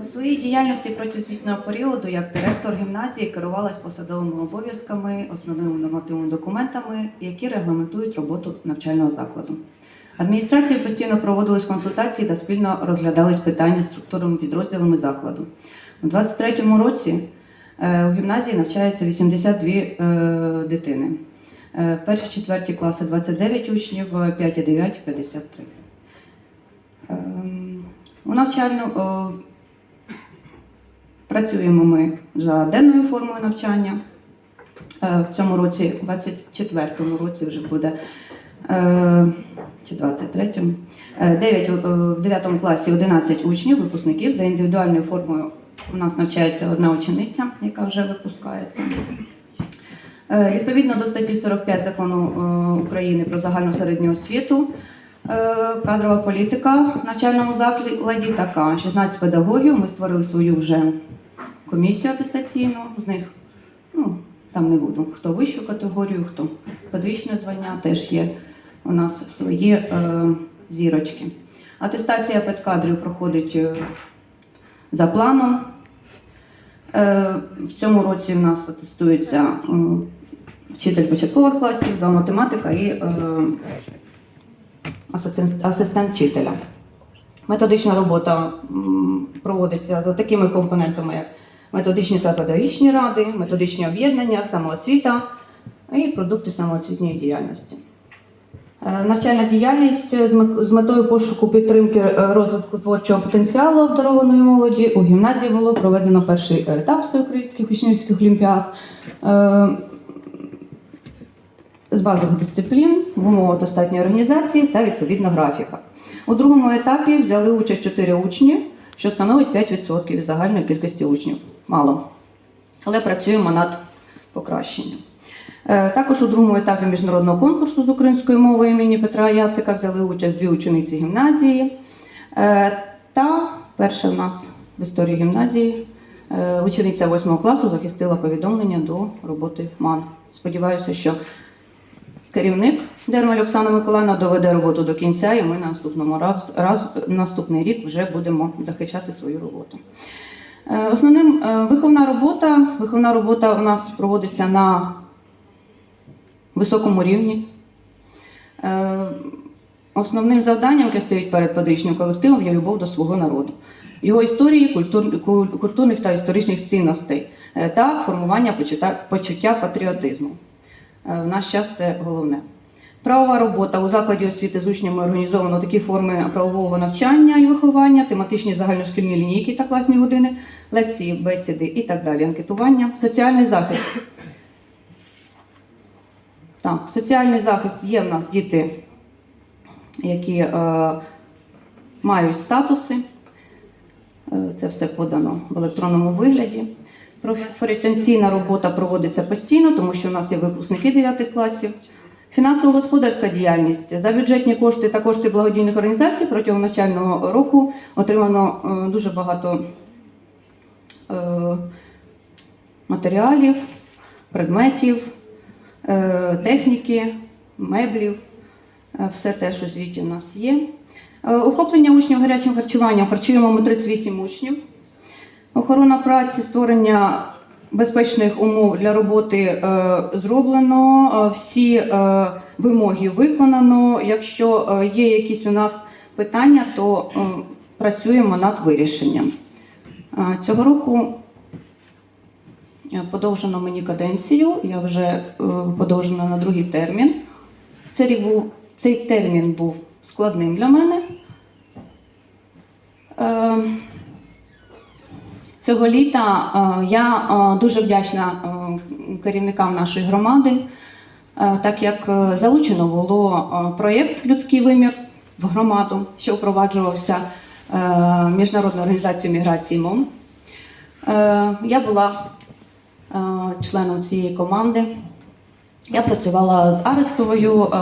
У своїй діяльності проти звітного періоду як директор гімназії керувалась посадовими обов'язками, основними нормативними документами, які регламентують роботу навчального закладу. Адміністрацією постійно проводились консультації та спільно розглядались питання з структурними підрозділами закладу. У 2023 році е, у гімназії навчається 82 е, дитини. Е, Перші четверті класи 29 учнів, е, 5 і 9 – 53. Ем, У навчальну працюємо ми за денною формою навчання. Е, В цьому році, у 24-му році вже буде е, чи 23-му. Е, 9, е, в 9 класі 11 учнів, випускників. За індивідуальною формою у нас навчається одна учениця, яка вже випускається. Відповідно до статті 45 закону України про загальну середню освіту, кадрова політика в навчальному закладі така: 16 педагогів. Ми створили свою вже комісію атестаційну. З них ну, там не буду, хто вищу категорію, хто подвищне звання, теж є у нас свої е, зірочки. Атестація педкадрів проходить е, за планом. Е, в цьому році у нас атестується е, вчитель початкових класів, два математика і е, асистент, вчителя. Методична робота проводиться за такими компонентами, як методичні та педагогічні ради, методичні об'єднання, самоосвіта і продукти самоосвітньої діяльності. Е, Навчальна діяльність з метою пошуку підтримки е, розвитку творчого потенціалу обдарованої молоді у гімназії було проведено перший етап всеукраїнських учнівських олімпіад е, з базових дисциплін в умовах достатньої організації та відповідна графіка. У другому етапі взяли участь 4 учні, що становить 5% від загальної кількості учнів. Мало. Але працюємо над покращенням. Е, Також у другому етапі міжнародного конкурсу з української мови імені Петра Яцика взяли участь дві учениці гімназії. Е, Та перша в нас в історії гімназії е, учениця 8 класу захистила повідомлення до роботи МАН. Сподіваюся, що керівник Дермаль Оксана Миколаївна доведе роботу до кінця, і ми на наступному раз, раз, наступний рік вже будемо захищати свою роботу. Е, Основним е, виховна робота. Виховна робота у нас проводиться на високому рівні. Е, Основним завданням, яке стоїть перед педагогічним колективом, є любов до свого народу, його історії, культур, культурних та історичних цінностей та формування почуття, патріотизму. В наш час це головне. Правова робота у закладі освіти з учнями організовано такі форми правового навчання і виховання, тематичні загальношкільні лінійки та класні години, лекції, бесіди і так далі. Анкетування, соціальний захист. Так, соціальний захист є в нас діти, які е, мають статуси. Е, Це все подано в електронному вигляді. Профорієнтаційна робота проводиться постійно, тому що у нас є випускники 9 класів. Фінансово-господарська діяльність за бюджетні кошти та кошти благодійних організацій протягом навчального року отримано е, дуже багато е, матеріалів, предметів, е, техніки, меблів, все те, що звіті у нас є. Охоплення учнів гарячим харчуванням. Харчуємо ми 38 учнів. Охорона праці, створення безпечних умов для роботи е, зроблено. Е, Всі е, вимоги виконано. Якщо є якісь у нас питання, то працюємо над вирішенням. Цього року подовжено мені каденцію. Я вже подовжена на другий термін. Цей рік був цей термін був складним для мене. Цього літа е, я е, дуже вдячна е, керівникам нашої громади, так як залучено було проєкт Людський вимір в громаду, що впроваджувався Міжнародною організацією міграції МОМ. Я була членом цієї команди. Я працювала з Арестовою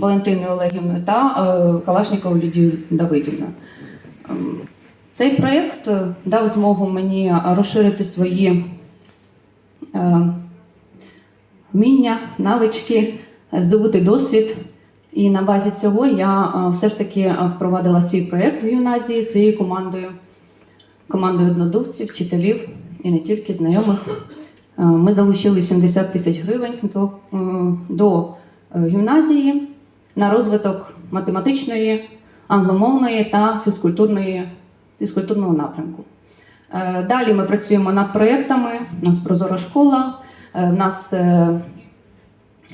Валентиною Олегівною та Калашніковою Лідією Давидівною. Цей проєкт е, дав змогу мені е, розширити свої е, вміння, навички, здобути досвід. І на базі цього я все ж таки впровадила свій проєкт в гімназії своєю командою. командою однодумців, вчителів і не тільки знайомих. Ми залучили 70 тисяч гривень до, до гімназії на розвиток математичної, англомовної та фізкультурної, фізкультурного напрямку. Е, Далі ми працюємо над проєктами. У нас прозора школа, е, в нас е,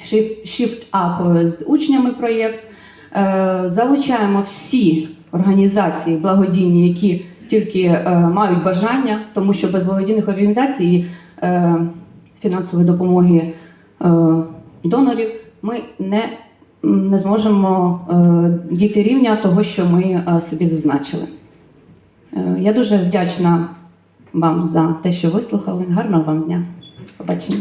Shift Shift Up з учнями проєкт. Е, Залучаємо всі організації благодійні, які тільки е, мають бажання, тому що без благодійних організацій і е, фінансової допомоги е, донорів ми не, не зможемо е, дійти рівня того, що ми е, собі зазначили. Е, Я дуже вдячна вам за те, що вислухали. Гарного вам дня. Побачення.